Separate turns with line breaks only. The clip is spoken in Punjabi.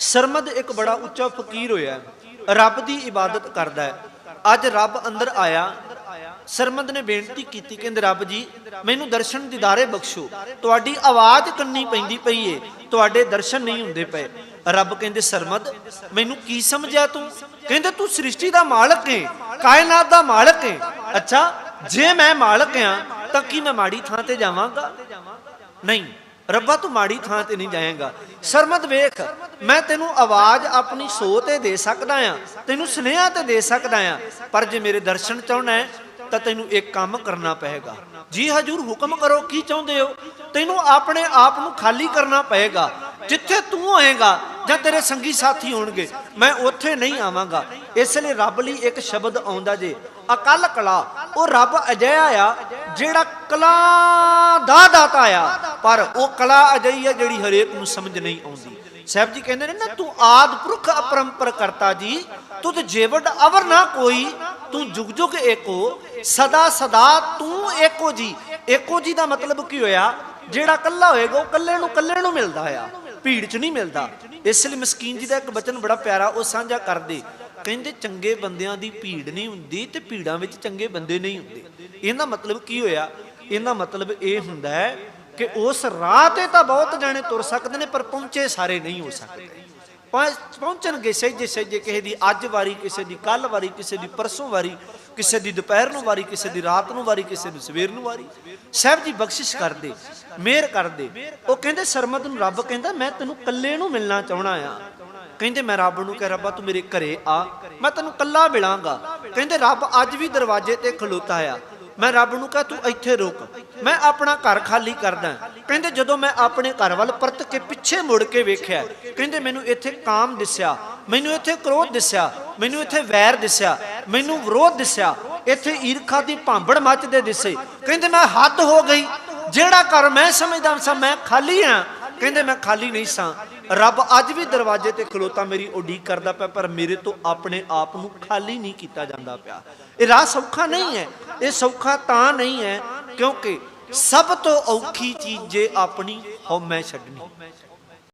ਸਰਮਦ ਇੱਕ ਬੜਾ ਉੱਚਾ ਫਕੀਰ ਹੋਇਆ ਰੱਬ ਦੀ ਇਬਾਦਤ ਕਰਦਾ ਹੈ। ਅੱਜ ਰੱਬ ਅੰਦਰ ਆਇਆ। ਸਰਮਦ ਨੇ ਬੇਨਤੀ ਕੀਤੀ, ਕਹਿੰਦੇ, ਰੱਬ ਜੀ, ਮੈਨੂੰ ਦਰਸ਼ਨ ਦਿਦਾਰੇ ਬਖਸ਼ੋ। ਤੁਹਾਡੀ ਆਵਾਜ਼ ਕੰਨੀ ਪੈਂਦੀ ਪਈ ਏ। ਤੁਹਾਡੇ ਦਰਸ਼ਨ ਨਹੀਂ ਹੁੰਦੇ ਪਏ। ਰੱਬ ਕਹਿੰਦੇ, ਸਰਮਦ, ਮੈਨੂੰ ਕੀ ਸਮਝਿਆ ਤੂੰ? ਕਹਿੰਦੇ, ਤੂੰ ਸ੍ਰਿਸ਼ਟੀ ਦਾ ਮਾਲਕ ਏ, ਕਾਇਨਾਤ ਦਾ ਮਾਲਕ ਏ। ਅੱਛਾ, ਜੇ ਮੈਂ ਮਾਲਕ ਆ, ਤਾਂ ਕੀ ਮੈਂ ਮਾੜੀ ਥਾਂ ਤੇ ਜਾਵਾਂਗਾ? ਨਹੀਂ ਰੱਬਾ ਤੂੰ ਮਾੜੀ ਥਾਂ ਤੇ ਨਹੀਂ ਜਾਏਗਾ। ਸਰਮਦ ਵੇਖ, ਮੈਂ ਤੈਨੂੰ ਆਵਾਜ਼ ਆਪਣੀ ਸੋ ਤੇ ਦੇ ਸਕਦਾ ਆ, ਤੈਨੂੰ ਸੁਨੇਹਾ ਤੇ ਦੇ ਸਕਦਾ ਆ, ਪਰ ਜੇ ਮੇਰੇ ਦਰਸ਼ਨ ਚਾਹਣਾ ਹੈ, ਤਾਂ ਤੈਨੂੰ ਇੱਕ ਕੰਮ ਕਰਨਾ ਪਏਗਾ। ਜੀ ਹਜੂਰ, ਹੁਕਮ ਕਰੋ, ਕੀ ਚਾਹੁੰਦੇ ਹੋ? ਤੈਨੂੰ ਆਪਣੇ ਆਪ ਨੂੰ ਖਾਲੀ ਕਰਨਾ ਪਏਗਾ। ਜਿੱਥੇ ਤੂੰ ਹੋਏਗਾ, ਜਾਂ ਤੇਰੇ ਸੰਗੀ ਸਾਥੀ ਹੋਣਗੇ, ਮੈਂ ਉੱਥੇ ਨਹੀਂ ਆਵਾਂਗਾ। ਇਸ ਲਈ ਰੱਬ ਲਈ ਇੱਕ ਸ਼ਬਦ ਆਉਂਦਾ ਜੇ, ਅਕਲ ਕਲਾ, ਉਹ ਰੱਬ ਅਜਿਹਾ ਆ, ਜਿਹੜਾ ਕਲਾ ਦਾ ਦਾਤਾ ਆ। ਪਰ ਉਹ ਕਲਾ ਅਜਿਹੀ ਹੈ ਜਿਹੜੀ ਹਰੇਕ ਨੂੰ ਸਮਝ ਨਹੀਂ ਆਉਂਦੀ। ਸਾਹਿਬ ਜੀ ਕਹਿੰਦੇ ਨੇ, ਨਾ ਤੂੰ ਆਦ ਪੁਰਖ ਅਪਰੰਪਰ ਕਰਤਾ ਜੀ, ਤੁਧ ਜੇਵਡ ਅਵਰ ਨਾ ਕੋਈ, ਤੂੰ ਜੁਗ ਜੁਗ ਏਕੋ, ਸਦਾ ਸਦਾ ਤੂੰ ਏਕੋ ਜੀ। ਏਕੋ ਜੀ ਦਾ ਮਤਲਬ ਕੀ ਹੋਇਆ? ਜਿਹੜਾ ਕੱਲਾ ਹੋਏਗਾ, ਉਹ ਕੱਲੇ ਨੂੰ ਕੱਲੇ ਨੂੰ ਮਿਲਦਾ ਆ ਭੀੜ 'ਚ ਨਹੀਂ ਮਿਲਦਾ। ਇਸ ਲਈ ਮਸਕੀਨ ਜੀ ਦਾ ਇੱਕ ਬਚਨ ਬੜਾ ਪਿਆਰਾ, ਉਹ ਸਾਂਝਾ ਕਰਦੇ। ਕਹਿੰਦੇ, ਚੰਗੇ ਬੰਦਿਆਂ ਦੀ ਭੀੜ ਨਹੀਂ ਹੁੰਦੀ ਤੇ ਭੀੜਾਂ ਵਿੱਚ ਚੰਗੇ ਬੰਦੇ ਨਹੀਂ ਹੁੰਦੇ। ਇਹਦਾ ਮਤਲਬ ਕੀ ਹੋਇਆ? ਇਹਦਾ ਮਤਲਬ ਇਹ ਹੁੰਦਾ ਹੈ ਕਿ ਉਸ ਰਾਹ ਤੇ ਤਾਂ ਬਹੁਤ ਜਾਣੇ ਤੁਰ ਸਕਦੇ ਨੇ, ਪਰ ਪਹੁੰਚੇ ਸਾਰੇ ਨਹੀਂ ਹੋ ਸਕਦੇ। ਪਹੁੰਚਣਗੇ, ਸਹਿਜੇ ਸਹਿਜੇ ਕਿਸੇ ਦੀ ਅੱਜ ਵਾਰੀ, ਕਿਸੇ ਦੀ ਕੱਲ ਵਾਰੀ, ਕਿਸੇ ਦੀ ਪਰਸੋਂ ਵਾਰੀ, ਕਿਸੇ ਦੀ ਦੁਪਹਿਰ ਨੂੰ ਵਾਰੀ, ਕਿਸੇ ਦੀ ਰਾਤ ਨੂੰ ਵਾਰੀ, ਕਿਸੇ ਦੀ ਸਵੇਰ ਨੂੰ ਵਾਰੀ। ਸਾਹਿਬ ਜੀ ਬਖਸ਼ਿਸ਼ ਕਰਦੇ, ਮਿਹਰ ਕਰਦੇ। ਉਹ ਕਹਿੰਦੇ ਸਰਮਦ ਨੂੰ ਰੱਬ ਕਹਿੰਦਾ, ਮੈਂ ਤੈਨੂੰ ਇਕੱਲੇ ਨੂੰ ਮਿਲਣਾ ਚਾਹਣਾ ਆ। ਕਹਿੰਦੇ, ਮੈਂ ਰੱਬ ਨੂੰ ਕਹਿ, ਰੱਬਾ ਤੂੰ ਮੇਰੇ ਘਰੇ ਆ। ਮੈਂ ਤੈਨੂੰ ਕੱਲਾ ਮਿਲਾਂਗਾ। ਕਹਿੰਦੇ, ਰੱਬ ਅੱਜ ਵੀ ਦਰਵਾਜ਼ੇ ਤੇ ਖਲੋਤਾ ਆ। ਮੈਂ ਰੱਬ ਨੂੰ ਕਹਾਂ, ਤੂੰ ਇੱਥੇ ਰੁਕ। ਮੈਂ ਆਪਣਾ ਘਰ ਖਾਲੀ ਕਰਦਾ ਕਹਿੰਦੇ, ਜਦੋਂ ਮੈਂ ਆਪਣੇ ਘਰ ਵੱਲ ਪਰਤ ਕੇ ਪਿੱਛੇ ਮੁੜ ਕੇ ਵੇਖਿਆ, ਕਹਿੰਦੇ, ਮੈਨੂੰ ਇੱਥੇ ਕਾਮ ਦਿਸਿਆ, ਮੈਨੂੰ ਇੱਥੇ ਕ੍ਰੋਧ ਦਿਸਿਆ, ਮੈਨੂੰ ਇੱਥੇ ਵੈਰ ਦਿਸਿਆ, ਮੈਨੂੰ ਵਿਰੋਧ ਦਿਸਿਆ। ਇੱਥੇ ਈਰਖਾ ਦੀ ਭਾਂਬੜ ਮੱਚਦੇ ਦਿਸੇ। ਕਹਿੰਦੇ, ਮੈਂ ਹੱਦ ਹੋ ਗਈ। ਜਿਹੜਾ ਘਰ ਮੈਂ ਸਮਝਦਾ ਸਾਂ, ਮੈਂ ਖਾਲੀ ਆ ਕਹਿੰਦੇ, ਮੈਂ ਖਾਲੀ ਨਹੀਂ ਸਾਂ। ਰੱਬ ਅੱਜ ਵੀ ਦਰਵਾਜ਼ੇ ਤੇ ਖਲੋਤਾ ਮੇਰੀ ਉਡੀਕ ਕਰਦਾ ਪਿਆ, ਪਰ ਮੇਰੇ ਤੋਂ ਆਪਣੇ ਆਪ ਨੂੰ ਖਾਲੀ ਨਹੀਂ ਕੀਤਾ ਜਾਂਦਾ ਪਿਆ। ਇਹ ਰਾਹ ਸੌਖਾ ਨਹੀਂ ਹੈ, ਇਹ ਸੌਖਾ ਤਾਂ ਨਹੀਂ ਹੈ, ਕਿਉਂਕਿ ਸਭ ਤੋਂ ਔਖੀ ਚੀਜ਼ ਜੇ ਆਪਣੀ ਹਉਮੈ ਛੱਡਣੀ।